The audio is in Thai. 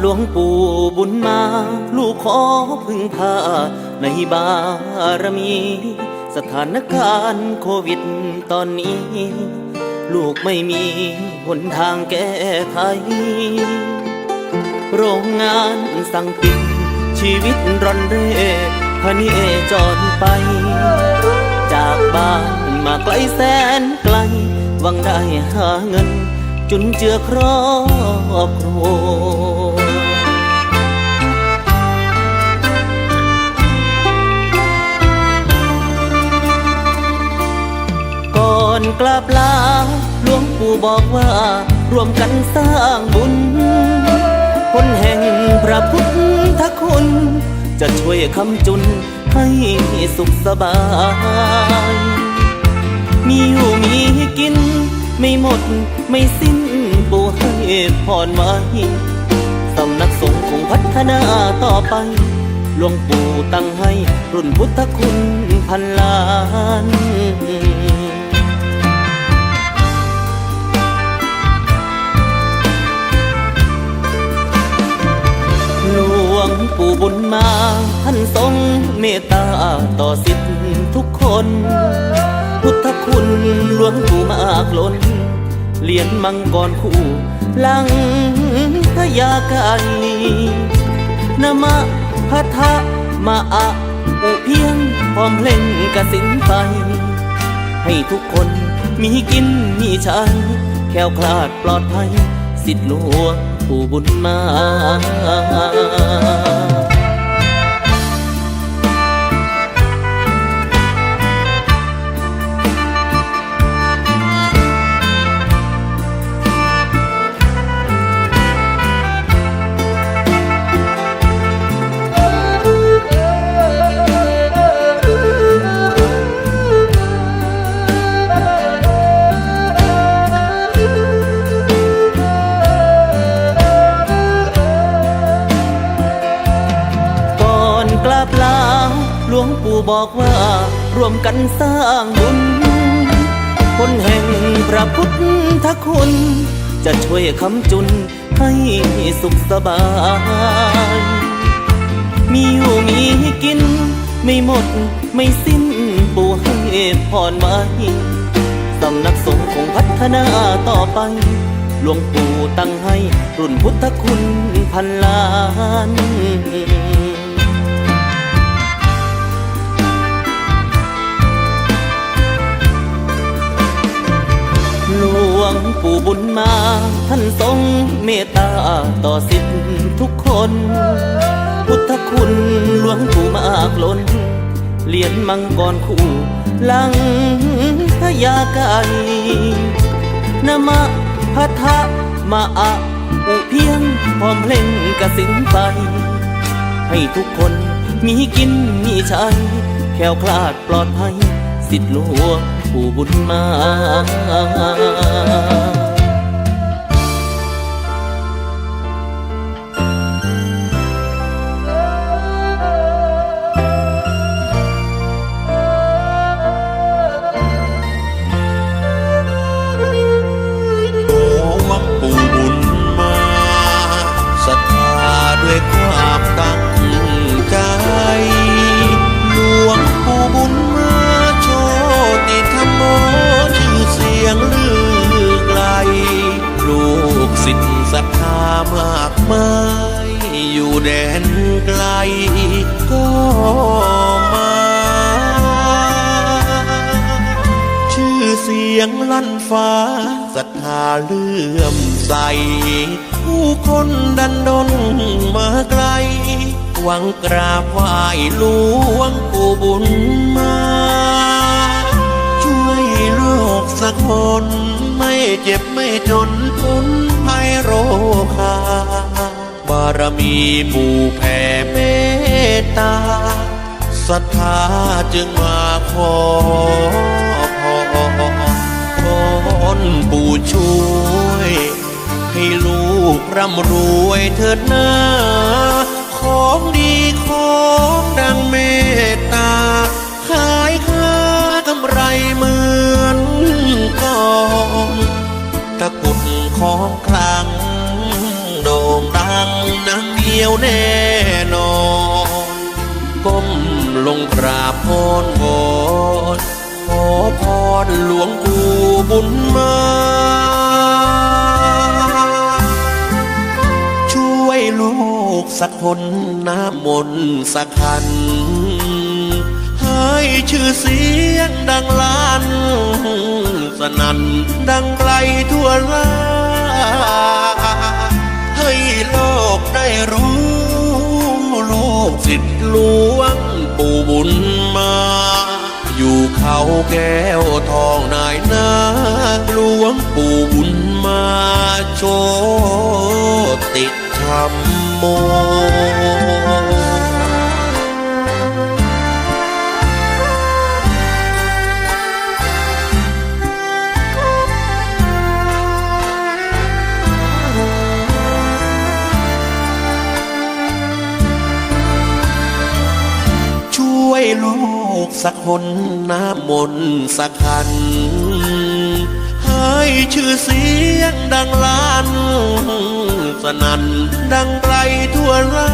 หลวงปู่บุญมา ลูกขอพึ่งพา ในบารมี สถานการณ์โควิดตอนนี้ ลูกไม่มีหนทางแก้ไขโรงงานสั่งปิด ชีวิตร่อนเร่พะเนจรไป จากบ้านมาไกลแสนไกลหวังได้หาเงิน จุนเจือครอบครัว ก่อนกลับลาหลวงปู่บอกว่าร่วมกันสร้างบุญคนแห่งพระพุทธคุณ จะช่วยคำจุนให้สุขสบาย มีอยู่มีกิน ไม่หมดไม่สิ้นปู่ให้พรไว้สำนักสงฆ์คงพัฒนาต่อไปหลวงปู่ตั้งให้รุ่นพุทธคุณพันล้าน มา ท่านทรงเมตตาต่อสิทธิ์ทุกคน พุทธคุณหลวงปู่มากล้นเหรียญมังกรคู่ลังพญาไก่นะมะพะทะมาอะอุเพียงพร้อมเพลงกสินไป ให้ทุกคนมีกินมีใช้แค้วคลาดปลอดภัย สิทธิหลวงปู่บุญมา วงปู่บอกว่า ร่วมกันสร้างบุญคนแห่งพระพุทธคุณ จะช่วยคำจุนให้สุขสบาย มีอยู่มีกิน ไม่หมดไม่สิ้นปู่ให้พรไว้สำนักสงฆ์คงพัฒนาต่อไปหลวงปู่ตั้งให้รุ่นพุทธคุณพันล้าน ปู่บุญมา ท่านทรงเมตตาต่อสิทธิ์ทุกคน พุทธคุณหลวงปู่มากล้นเหรียญมังกรคู่ลังพญาไกนมะพะทะมาอะอุเพียงพร้อมเพลงกระสินไป ให้ทุกคนมีกินมีใช้แคล้วคลาดปลอดภัย สิทธิ์หลวง ผู้บุญมา มากมายอยู่แดนไกลก็มา ชื่อเสียงลั่นฟ้าศรัทธาเลื่อมใส ผู้คนดันดนมาไกล หวังกราบไหว้หลวงปู่บุญมา ช่วยโลกสักคนไม่เจ็บไม่จนารมีปู่แผ่เมตตาศรัทธาจึงมาขอพรขอนปู่ช่วย ให้ลูกร่ำรวยเถิดน้าของดีของดังเมตตา ขายค้ากำไรเหมือนกอนตะกุดของ เดียวแน่นอน ก้มลงกราบพรวอนขอพรหลวงปู่บุญมา ช่วยลูกสักคนน้ำมนต์สักขัน ให้ชื่อเสียงดังล้าน สนั่นดังไกลทั่วลา ลูกศิษย์หลวงปู่บุญมา อยู่เขาแก้วทองนายนาหลวงปู่บุญมาโชติธรรมโม กสักคนน้ำมนสักคัน ให้ชื่อเสียงดังล้าน สนั่นดังไกลทั่วรา